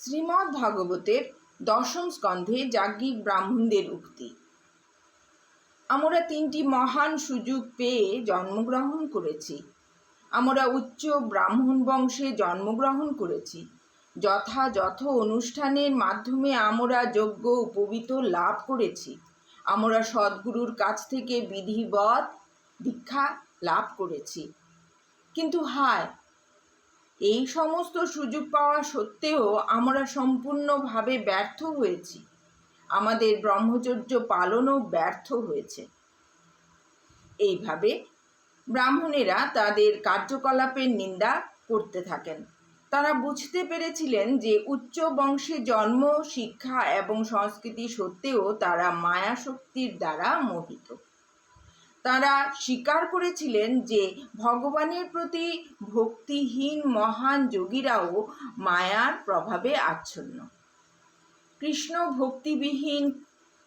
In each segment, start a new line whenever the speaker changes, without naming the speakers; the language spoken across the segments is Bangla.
শ্রীমদ্ ভাগবতের দশম স্কন্ধে যাজ্ঞিক ব্রাহ্মণদের উক্তি। আমরা তিনটি মহান সুযোগ পেয়ে জন্মগ্রহণ করেছি। আমরা উচ্চ ব্রাহ্মণ বংশে জন্মগ্রহণ করেছি। যথাযথ অনুষ্ঠানের মাধ্যমে আমরা যোগ্য উপবিত লাভ করেছি। আমরা সদ্গুরুর কাছ থেকে বিধিবৎ দীক্ষা লাভ করেছি। কিন্তু হায় এই সমস্ত সুযোগ পাওয়া সত্ত্বেও আমরা সম্পূর্ণভাবে ব্যর্থ হয়েছি। আমাদের ব্রহ্মচর্য পালনও ব্যর্থ হয়েছে। এইভাবে ব্রাহ্মণেরা তাদের কার্যকলাপের নিন্দা করতে থাকেন। তারা বুঝতে পেরেছিলেন যে উচ্চ বংশে জন্ম, শিক্ষা এবং সংস্কৃতি সত্ত্বেও তারা মায়া শক্তির দ্বারা মোহিত। তারা স্বীকার করেছিলেন যে ভগবানের প্রতি ভক্তিহীন মহান যোগীরাও মায়ার প্রভাবে আচ্ছন্ন। কৃষ্ণ ভক্তিবিহীন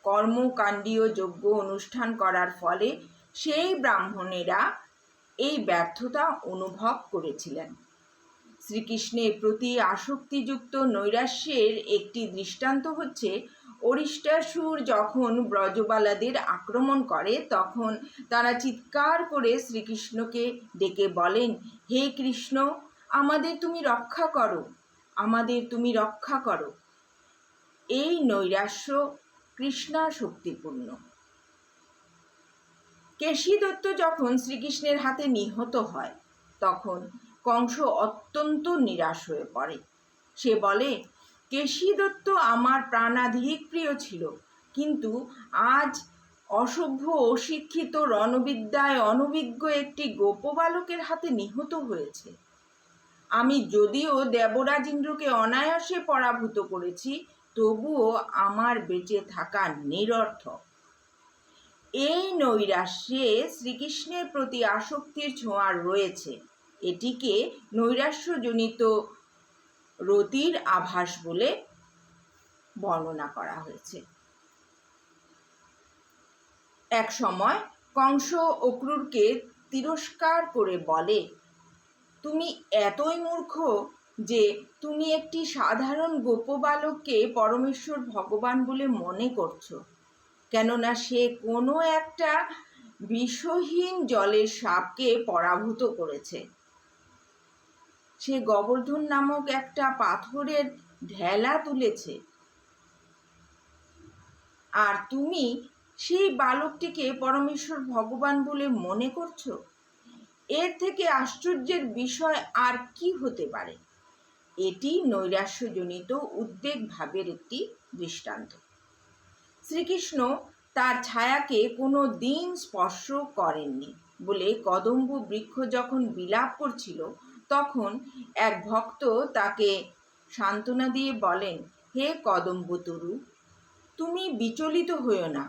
কর্মকাণ্ডীয় যজ্ঞ অনুষ্ঠান করার ফলে সেই ব্রাহ্মণেরা এই ব্যর্থতা অনুভব করেছিলেন। শ্রীকৃষ্ণের প্রতি আসক্তিযুক্ত নৈরাশ্যের একটি দৃষ্টান্ত হচ্ছে অরিষ্টাসুর যখন ব্রজবালাদের আক্রমণ করে, তখন তারা চিৎকার করে শ্রীকৃষ্ণকে ডেকে বলেন, হে কৃষ্ণ, আমাদের তুমি রক্ষা করো, আমাদের তুমি রক্ষা করো। এই নৈরাশ্য কৃষ্ণা শক্তিপূর্ণ কেশী দত্ত যখন শ্রীকৃষ্ণের হাতে নিহত হয়, তখন কংস অত্যন্ত নিরাশ হয়ে পড়ে। সে বলে কেশী দত্ত আমার প্রাণাধিক প্রিয় ছিল। কিন্তু আজ অসভ্য অশিক্ষিত রণবিদ্যায় অনভিজ্ঞ একটি গোপবালকের হাতে নিহত হয়েছে। আমি যদিও দেবরাজ ইন্দ্রকে অনায়াসে পরাভূত করেছি, তবুও আমার বেঁচে থাকা নিরর্থক। এই নৈরাশ্যে শ্রীকৃষ্ণের প্রতি আসক্তির ছোঁয়া রয়েছে। এটিকে নৈরাশ্যজনিত রতির আভাস বলে বর্ণনা করা হয়েছে। এক সময় কংস অক্রুরকে তিরস্কার করে বলে, তুমি এতই মূর্খ যে তুমি একটি সাধারণ গোপবালককে পরমেশ্বর ভগবান বলে মনে করছ, কেননা সে কোনো একটা বিষহীন জলের সাপকে পরাভূত করেছে। সে গোবর্ধন নামক একটা পাথরের ঢেলা তুলেছে। আর তুমি সেই বালকটিকে পরমেশ্বর ভগবান বলে মনে করছ? এর থেকে আশ্চর্যের বিষয় আর কি হতে পারে? এটি নৈরাশ্যজনিত উদ্বেগ ভাবের একটি দৃষ্টান্ত। শ্রীকৃষ্ণ তার ছায়াকে কোনো দিন স্পর্শ করেননি বলে কদম্ব বৃক্ষ যখন বিলাপ করছিল তখন এক ভক্ত তাকে সান্ত্বনা দিয়ে বলেন, হে কদম্ব তরু তুমি বিচলিত হইও না।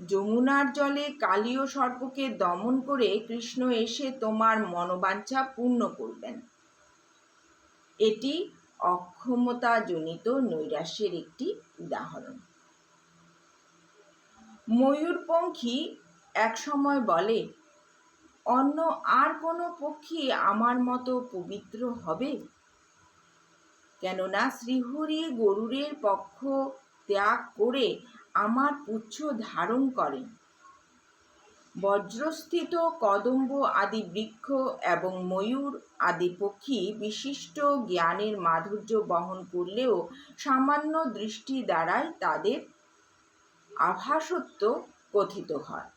যমুনার জলে কালীয় সর্পকে দমন করে কৃষ্ণ এসে তোমার মনোবাঞ্ছা পূর্ণ করবেন। এটি অক্ষমতাজনিত নৈরাশ্যের একটি উদাহরণ। ময়ূরপঙ্খী এক সময় বলে অন্য আর কোনো পক্ষী আমার মতো পবিত্র হবে? কেননা শ্রীহরি গরুরের পক্ষ ত্যাগ করে আমার পুচ্ছ ধারণ করেন। বজ্রস্থিত কদম্ব আদি বৃক্ষ এবং ময়ূর আদি পক্ষী বিশিষ্ট জ্ঞানের মাধুর্য বহন করলেও সামান্য দৃষ্টি দ্বারাই তাদের আভাসত্ব কথিত হয়।